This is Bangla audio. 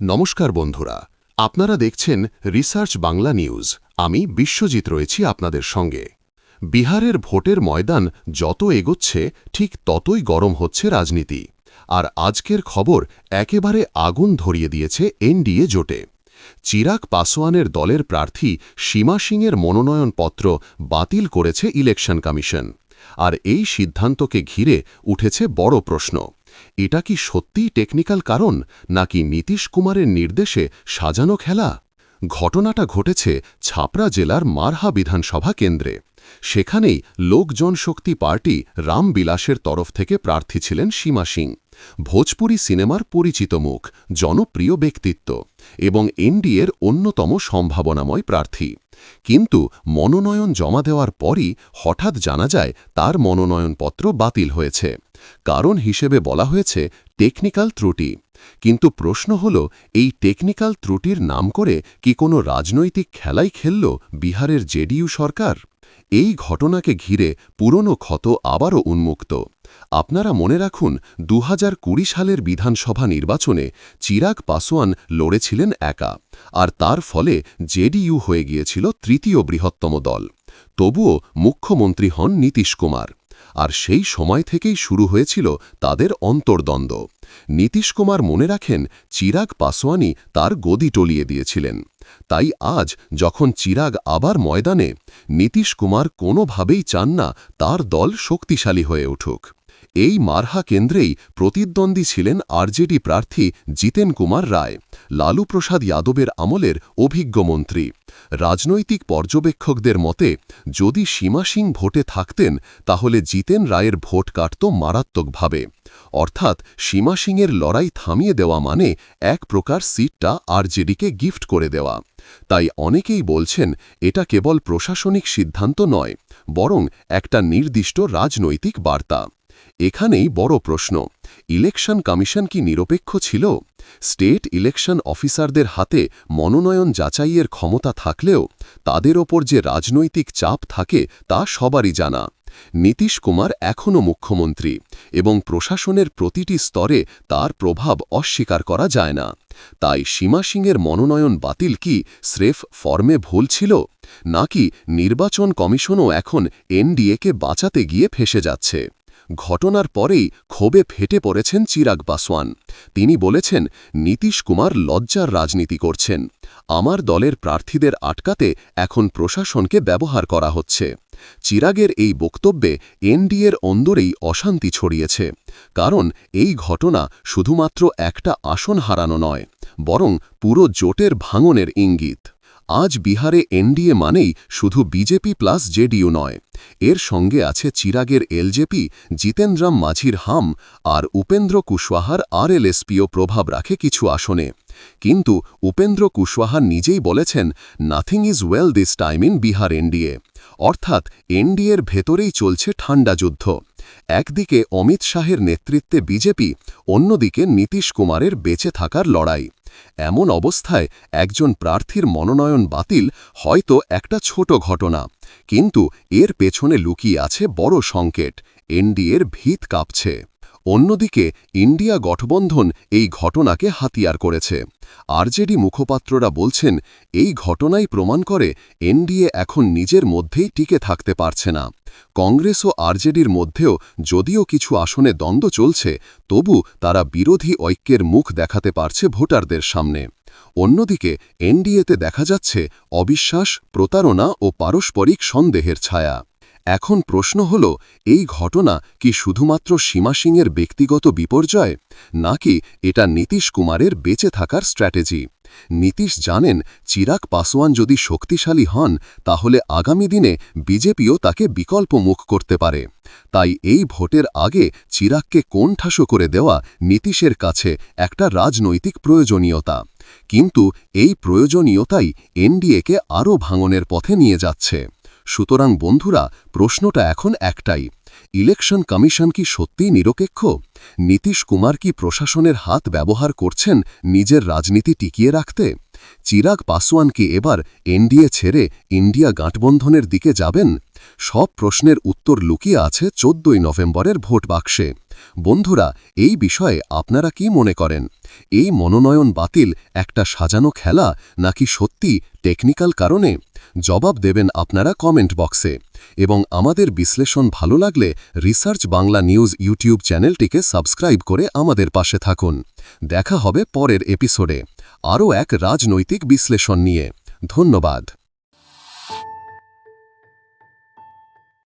নমস্কার বন্ধুরা, আপনারা দেখছেন রিসার্চ বাংলা নিউজ আমি বিশ্বজিৎ রয়েছি আপনাদের সঙ্গে। বিহারের ভোটের ময়দান যত এগোচ্ছে, ঠিক ততই গরম হচ্ছে রাজনীতি। আর আজকের খবর একেবারে আগুন ধরিয়ে দিয়েছে এনডিএ জোটে। চিরাগ পাসোয়ানের দলের প্রার্থী সীমা সিংয়ের মনোনয়নপত্র বাতিল করেছে ইলেকশন কমিশন। আর এই সিদ্ধান্তকে ঘিরে উঠেছে বড় প্রশ্ন। এটা কি সত্যিই টেকনিক্যাল কারণ, নাকি নীতিশ কুমারের নির্দেশে সাজানো খেলা? ঘটনাটা ঘটেছে ছাপড়া জেলার মারহা বিধানসভা কেন্দ্রে। সেখানেই লোক জনশক্তি পার্টি রামবিলাসের তরফ থেকে প্রার্থী ছিলেন সীমা সিং। ভোজপুরি সিনেমার পরিচিত মুখ, জনপ্রিয় ব্যক্তিত্ব এবং এনডিএর অন্যতম সম্ভাবনাময় প্রার্থী। কিন্তু মনোনয়ন জমা দেওয়ার পরই হঠাৎ জানা যায় তার মনোনয়নপত্র বাতিল হয়েছে। কারণ হিসেবে বলা হয়েছে, টেকনিক্যাল ত্রুটি। কিন্তু প্রশ্ন হল, এই টেকনিক্যাল ত্রুটির নাম করে কি কোনো রাজনৈতিক খেলাই খেলল বিহারের জেডিইউ সরকার? এই ঘটনাকে ঘিরে পুরনো ক্ষত আবারও উন্মুক্ত। আপনারা মনে রাখুন দু হাজার কুড়ি সালের বিধানসভা নির্বাচনে চিরাগ পাসোয়ান লড়েছিলেন একা, আর তার ফলে জেডিইউ হয়ে গিয়েছিল তৃতীয় বৃহত্তম দল। তবুও মুখ্যমন্ত্রী হন নীতিশ কুমার, আর সেই সময় থেকেই শুরু হয়েছিল তাদের অন্তর্দ্বন্দ্ব। নীতিশ কুমার মনে রাখেন, চিরাগ পাসোয়ানি তার গদি টলিয়ে দিয়েছিলেন। তাই আজ যখন চিরাগ আবার ময়দানে, নীতিশ কুমার কোনোভাবেই চান না তার দল শক্তিশালী হয়ে উঠুক। এই মারহা কেন্দ্রেই প্রতিদ্বন্দ্বী ছিলেন আরজেডি প্রার্থী জিতেন কুমার রায়, লালু প্রসাদ যাদবের আমলের অভিজ্ঞ মন্ত্রী। রাজনৈতিক পর্যবেক্ষকদের মতে, যদি সীমা সিং ভোটে থাকতেন, তাহলে জিতেন রায়ের ভোট কাটত মারাত্মকভাবে। অর্থাৎ সীমা সিংয়ের লড়াই থামিয়ে দেওয়া মানে এক প্রকার সিটটা আরজেডিকে গিফট করে দেওয়া। তাই অনেকেই বলছেন, এটা কেবল প্রশাসনিক সিদ্ধান্ত নয়, বরং একটা নির্দিষ্ট রাজনৈতিক বার্তা। এখানেই বড় প্রশ্ন, ইলেকশন কমিশন কি নিরপেক্ষ ছিল? স্টেট ইলেকশন অফিসারদের হাতে মনোনয়ন যাচাইয়ের ক্ষমতা থাকলেও তাদের ওপর যে রাজনৈতিক চাপ থাকে তা সবারই জানা। নীতিশ কুমার এখনও মুখ্যমন্ত্রী এবং প্রশাসনের প্রতিটি স্তরে তার প্রভাব অস্বীকার করা যায় না। তাই সীমা সিংয়ের মনোনয়ন বাতিল কি স্রেফ ফর্মে ভুল ছিল? নাকি নির্বাচন কমিশনও এখন এনডিএকে বাঁচাতে গিয়ে ফেসে যাচ্ছে? ঘটনার পরেই ক্ষোভে ফেটে পড়েছেন চিরাগ পাসওয়ান। তিনি বলেছেন, নীতিশ কুমার লজ্জার রাজনীতি করছেন। আমার দলের প্রার্থীদের আটকাতে এখন প্রশাসনকে ব্যবহার করা হচ্ছে। চিরাগের এই বক্তব্যে এনডিএর অন্দরেই অশান্তি ছড়িয়েছে। কারণ এই ঘটনা শুধুমাত্র একটা আসন হারানো নয়, বরং পুরো জোটের ভাঙনের ইঙ্গিত। আজ বিহারে এনডিএ মানেই শুধু বিজেপি প্লাস জেডিইউ নয়। এর সঙ্গে আছে চিরাগের এলজেপি, জিতেন্দ্রাম মাঝির হাম আর উপেন্দ্র কুশওয়াহার আরএলএসপিও প্রভাব রাখে কিছু আসনে। কিন্তু উপেন্দ্র কুশওয়াহা নিজেই বলেছেন nothing is well this time in Bihar NDA. অর্থাৎ এনডিএর ভেতরেই চলছে ঠান্ডা যুদ্ধ। একদিকে অমিত শাহের নেতৃত্বে বিজেপি, অন্যদিকে নীতিশ কুমারের বেঁচে থাকার লড়াই। এমন অবস্থায় একজন প্রার্থীর মনোনয়ন বাতিল হয়তো একটা ছোট ঘটনা। কিন্তু এর পেছনে লুকিয়ে আছে বড় সংকেট। এনডিএর ভিত কাঁপছে। অন্যদিকে ইন্ডিয়া গঠবন্ধন এই ঘটনাকে হাতিয়ার করেছে। আরজেডি মুখপাত্ররা বলছেন, এই ঘটনাই প্রমাণ করে এনডিএ এখন নিজের মধ্যেই টিকে থাকতে পারছে না। কংগ্রেস ও আরজেডির মধ্যেও যদিও কিছু আসনে দ্বন্দ্ব চলছে, তবু তারা বিরোধী ঐক্যের মুখ দেখাতে পারছে ভোটারদের সামনে। অন্যদিকে, এনডিএতে দেখা যাচ্ছে অবিশ্বাস, প্রতারণা ও পারস্পরিক সন্দেহের ছায়া। এখন প্রশ্ন হল, এই ঘটনা কি শুধুমাত্র সীমা সিংয়ের ব্যক্তিগত বিপর্যয়, নাকি এটা নীতিশ কুমারের বেঁচে থাকার স্ট্র্যাটেজি? নীতিশ জানেন, চিরাগ পাসওয়ান যদি শক্তিশালী হন, তাহলে আগামী দিনে বিজেপিও তাকে বিকল্প মুখ করতে পারে। তাই এই ভোটের আগে চিরাগকে কোণঠাসো করে দেওয়া নীতিশের কাছে একটা রাজনৈতিক প্রয়োজনীয়তা। কিন্তু এই প্রয়োজনীয়তাই এনডিএকে আরও ভাঙনের পথে নিয়ে যাচ্ছে। সুতরাং বন্ধুরা, প্রশ্নটা এখন একটাই ইলেকশন কমিশন কি সত্যিই নিরপেক্ষ? নীতিশ কুমার কি প্রশাসনের হাত ব্যবহার করছেন নিজের রাজনীতি টিকিয়ে রাখতে? চিরাগ পাসওয়ান কি এবার এনডিএ ছেড়ে ইন্ডিয়া গাঁটবন্ধনের দিকে যাবেন? সব প্রশ্নের উত্তর লুকিয়ে আছে চোদ্দই নভেম্বরের ভোট বাক্সে। বন্ধুরা, এই বিষয়ে আপনারা কি মনে করেন? এই মনোনয়ন বাতিল, একটা সাজানো খেলা, নাকি সত্যি টেকনিক্যাল কারণে? জবাব দেবেন আপনারা কমেন্ট বক্সে। এবং আমাদের বিশ্লেষণ ভালো লাগলে রিসার্চ বাংলা নিউজ ইউটিউব চ্যানেলটিকে সাবস্ক্রাইব করে আমাদের পাশে থাকুন। দেখা হবে পরের এপিসোডে। আরও এক রাজনৈতিক বিশ্লেষণ নিয়ে। ধন্যবাদ।